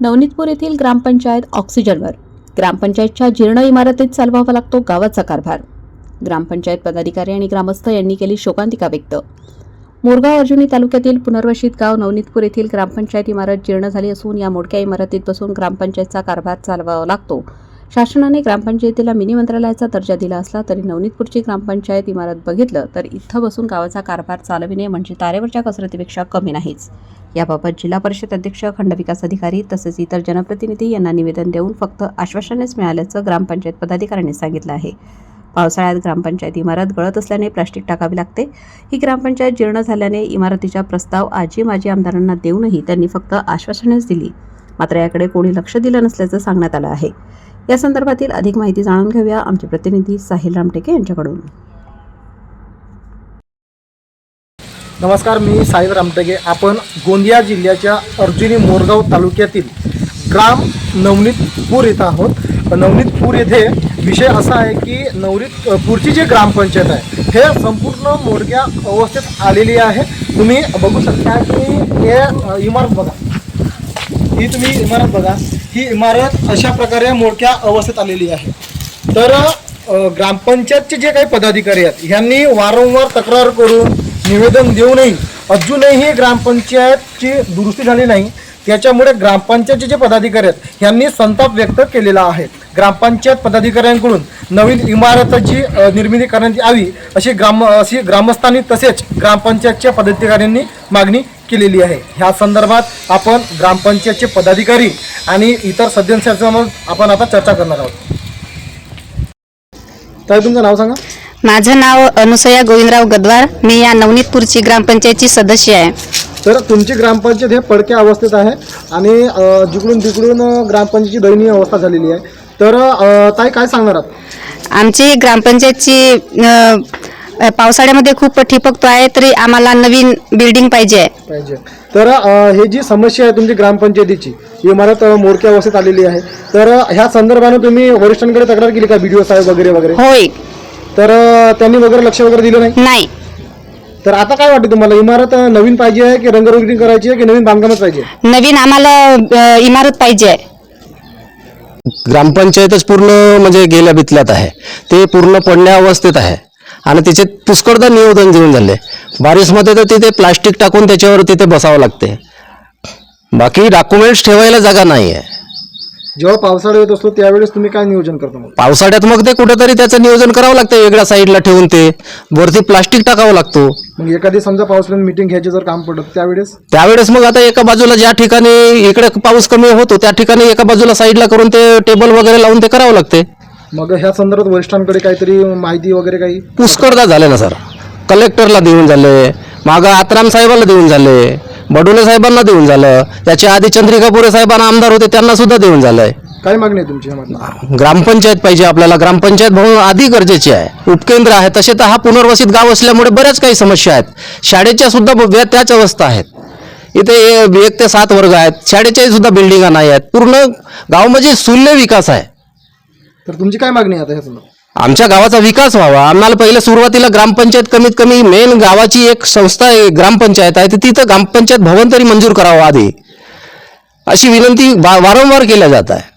नवनीतपूर येथील ग्रामपंचायत ऑक्सिजनवर. ग्रामपंचायतच्या जीर्ण इमारतीत चालवावा लागतो गावाचा कारभार. ग्रामपंचायत पदाधिकारी आणि ग्रामस्थ यांनी केली शोकांतिका व्यक्त. मोरगाव अर्जुनी तालुक्यातील पुनर्वसित गाव नवनीतपूर येथील ग्रामपंचायत इमारत जीर्ण झाली असून या मोडक्या इमारतीत बसून ग्रामपंचायतचा कारभार चालवावा लागतो. शासनाने ग्रामपंचायतीला मिनी मंत्रालयाचा दर्जा दिला असला तरी नवनीतपूरची ग्रामपंचायत इमारत बघितलं तर इथं बसून गावाचा कारभार चालविणे म्हणजे तारेवरच्या कसरतीपेक्षा कमी नाहीच. याबाबत जिल्हा परिषद अध्यक्ष खंडविकास अधिकारी तसेच इतर जनप्रतिनिधी यांना निवेदन देऊन फक्त आश्वासनच मिळाल्याचं ग्रामपंचायत पदाधिकाऱ्यांनी सांगितलं आहे. पावसाळ्यात ग्रामपंचायत इमारत गळत असल्याने प्लास्टिक टाकावे लागते. ही ग्रामपंचायत जीर्ण झाल्याने इमारतीचा प्रस्ताव आजी माजी आमदारांना देऊनही त्यांनी फक्त आश्वासनेच दिली. मात्र याकडे कोणी लक्ष दिलं नसल्याचं सांगण्यात आलं आहे. या संदर्भातील अधिक माहिती जाणून घेऊया आमचे प्रतिनिधी साहिल रामटेके यांच्याकडून. नमस्कार मी साहिल रामटेके. आपण गोंदिया जिल्ह्याच्या अर्जुनी मोरगाव तालुक्यातील ग्राम नवनीतपूर इथं आहोत. नवनीतपूर येथे विषय असा आहे की नवनीतपूरची जी ग्रामपंचायत आहे हे संपूर्ण मोडक्या अवस्थेत आलेली आहे. तुम्ही बघू शकता की हे इमारत बघा. ही तुम्ही इमारत बघा. ही इमारत अशा प्रकारे मोठ्या अवस्थेत आलेली आहे. तर ग्रामपंचायतचे जे काही पदाधिकारी आहेत ह्यांनी वारंवार तक्रार करून निवेदन देऊनही अजूनही ग्रामपंचायतची दुरुस्ती झाली नाही. त्याच्यामुळे ग्रामपंचायतचे जे पदाधिकारी आहेत ह्यांनी संताप व्यक्त केलेला आहे. ग्रामपंचायत पदाधिकाऱ्यांकडून नवीन इमारताची निर्मिती करण्यात यावी अशी ग्राम अशी ग्रामस्थांनी तसेच ग्रामपंचायतच्या पदाधिकाऱ्यांनी मागणी केलेली आहे. ह्या संदर्भात आपण ग्रामपंचायतचे पदाधिकारी आणि इतर सदस्यांसमोर आपण आता चर्चा करणार आहोत. तर तुमचं नाव सांगा. माझं नाव अनुसया गोविंदराव गदवार. मी या नवनीतपूरची ग्रामपंचायतची सदस्य आहे. तर तुमची ग्रामपंचायत हे पडक्या अवस्थेत आहे आणि अ, जिकडून तिकडून अ, ग्रामपंचायतीची दयनीय अवस्था झालेली आहे. तर अ, ताई काय सांगणार आहात? आमची ग्रामपंचायतची अ, पावसाळ्यामध्ये खूप ठिपकतो आहे तरी आम्हाला नवीन बिल्डिंग पाहिजे. आहे पाहिजे. तर अ, हे जी समस्या आहे तुमची ग्रामपंचायतीची इमारत अ, मोडक्या अवस्थेत आलेली आहे. तर अ, ह्या संदर्भानं तुम्ही वरिष्ठांकडे तक्रार केली का बी साहेब वगैरे वगैरे? होय. तर अ, त्यांनी वगैरे लक्ष वगैरे दिलं नाही? नाही. तर आता काय वाटतं तुम्हाला इमारत अ, नवीन पाहिजे आहे की रंगरंगीत करायची आहे की नवीन बांधकामच पाहिजे? नवीन आम्हाला अ, इमारत पाहिजे. आहे ग्रामपंचायतच पूर्ण म्हणजे गेल्या बितल्यात आहे. ते पूर्ण पडण्या अवस्थेत आहे. आणि तिचे पुष्कळदा नियोजन देऊन झाले. बारिशमध्ये तर तिथे प्लास्टिक टाकून त्याच्यावर तिथे बसावं लागते. बाकी डॉक्युमेंट्स ठेवायला जागा नाही आहे जेव्हा पावसाळा येत असतो त्यावेळेस तुम्ही काय नियोजन करता मग? पावसाळ्यात मग ते कुठेतरी त्याचं नियोजन करावं लागतं वेगळ्या साईडला ठेवून ते. वरती प्लास्टिक टाकावं लागतो. मग एखादी समजा पावसाळ्यात मिटिंग घ्यायची जर काम पडत त्यावेळेस? त्यावेळेस मग आता एका बाजूला ज्या ठिकाणी इकडे पाऊस कमी होतो त्या ठिकाणी एका बाजूला साईडला करून ते टेबल वगैरे लावून ते करावं लागते. मग ह्या संदर्भात वरिष्ठांकडे काहीतरी माहिती वगैरे काही? पुष्कळदा झाले ना सर. कलेक्टरला देऊन झाले मागं आत्राम साहेबाला देऊन झाले बडोले साहेबांना देऊन झालं त्याच्या आधी चंद्रिकापुरे साहेबांना आमदार होते त्यांना सुद्धा देऊन झालंय काय मागणी आहे तुमची ग्रामपंचायत पाहिजे आपल्याला ग्रामपंचायत भवन आधी गरजेचे आहे उपकेंद्र आहे तसे तर हा पुनर्वसित गाव असल्यामुळे बऱ्याच काही समस्या आहेत. शाळेच्या सुद्धा त्याच अवस्था आहेत. इथे ए- एक ते सात वर्ग आहेत शाळेच्याही सुद्धा बिल्डिंगा नाही आहेत. पूर्ण गाव म्हणजे शून्य विकास आहे. तर तुमची काय मागणी आहे आता ह्या संदर्भात आमच्या गावाचा विकास व्हावा. आम्हाला पहिले सुरुवातीला ग्रामपंचायत कमीत कमी मेन गावाची एक संस्था आहे ग्रामपंचायत आहे. तर तिथं ग्रामपंचायत भवन तरी मंजूर करावं आधी. अशी विनंती वा- वारंवार केल्या जात आहे.